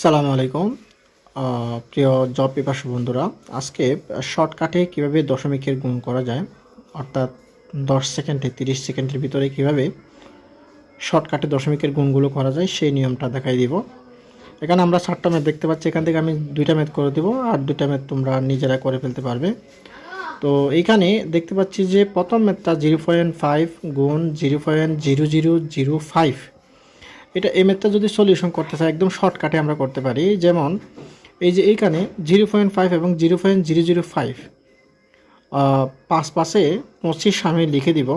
সালামু আলাইকুম। প্রিয় জব পিপাসু বন্ধুরা, আজকে শর্টকাটে কীভাবে দশমিকের গুণ করা যায়, অর্থাৎ দশ সেকেন্ডে তিরিশ সেকেন্ডের ভিতরে কীভাবে শর্টকাটে দশমিকের গুণগুলো করা যায়, সেই নিয়মটা দেখাই দিব। এখানে আমরা চারটা ম্যাথ দেখতে পাচ্ছি, এখান থেকে আমি দুইটা ম্যাথ করে দেবো, আর দুইটা ম্যাথ তোমরা নিজেরা করে ফেলতে পারবে। তো এইখানে দেখতে পাচ্ছি যে প্রথম ম্যাথটা জিরো পয়েন্ট ফাইভ গুণ zero point zero zero zero five এটা এই ম্যাথটা যদি সলিউশন করতে চাই, একদম শর্টকাটে আমরা করতে পারি। যেমন, এই যে এইখানে জিরো পয়েন্ট ফাইভ এবং zero point zero zero five পাঁচ পাশে পঁচিশ আমি লিখে দিব।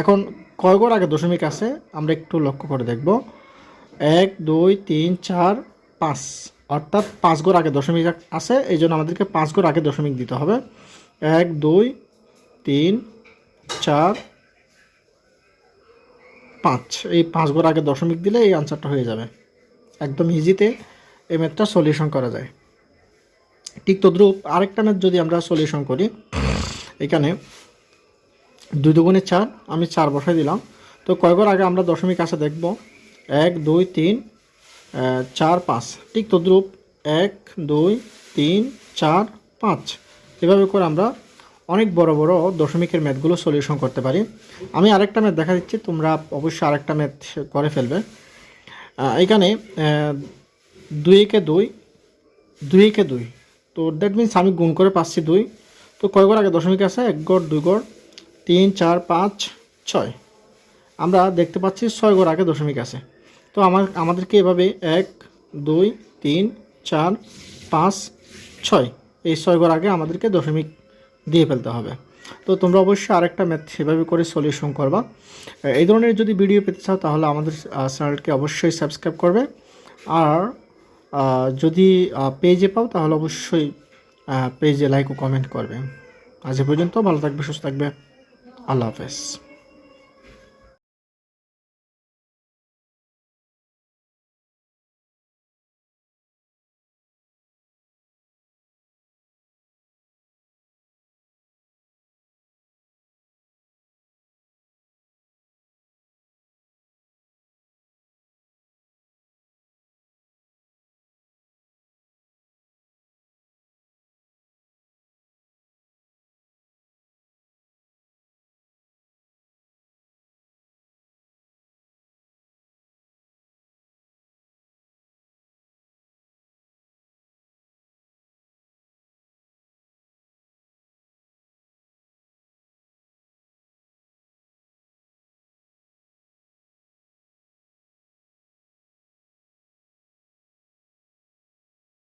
এখন কয় গড় আগে দশমিক আছে? আমরা একটু লক্ষ্য করে দেখব। এক, দুই, তিন, চার, পাঁচ। অর্থাৎ পাঁচ গড় আগে দশমিক আছে, এই জন্য আমাদেরকে পাঁচ গড় আগে দশমিক দিতে হবে। এক, দুই, তিন, চার পাঁচ, এই পাঁচ গড় আগে দশমিক দিলে এই আনসারটা হয়ে যাবে। একদম ইজিতে এই ম্যাথটা সলিউশন করা যায়। ঠিক তদ্রুপ আরেকটা ম্যাথ যদি আমরা সলিউশন করি, এখানে দুই দুগুণে চার, আমি চার বসাই দিলাম। তো কয়েকবার আগে আমরা দশমিক আসে দেখব? এক, দুই, তিন চার, পাঁচ। ঠিক তদ্রুপ এক, দুই, তিন, চার, পাঁচ। এভাবে করে আমরা অনেক বড় বড় দশমিকের ম্যাথগুলো সলিউশন করতে পারি। আমি আরেকটা ম্যাথ দেখা দিচ্ছি, তোমরা অবশ্যই আরেকটা ম্যাথ করে ফেলবে। এখানে দুই একে দুই দুই একে দুই। তো দ্যাট মিন্স আমি গুণ করে পাচ্ছি দুই। তো কয় গড় আগে দশমিক আছে? এক গড়, দুই গড়, তিন, চার, পাঁচ, ছয়। আমরা দেখতে পাচ্ছি ছয় গড় আগে দশমিক আছে। তো আমার, আমাদেরকে এভাবে এক, দুই, তিন, চার, পাঁচ, ছয় এই ছয় গড় আগে আমাদেরকে দশমিক দিয়ে ফেলতে হবে। তো তোমরা অবশ্যই আরেকটা ম্যাথ সেভাবে করে সলিউশন করবা। এই ধরনের যদি ভিডিও পেতে চাও, তাহলে আমাদের চ্যানেলকে অবশ্যই সাবস্ক্রাইব করবে। আর যদি পেজে পাও, তাহলে অবশ্যই পেজে লাইক ও কমেন্ট করবে। আজ পর্যন্ত, ভালো থাকবে, সুস্থ থাকবে। আল্লাহ হাফেজ।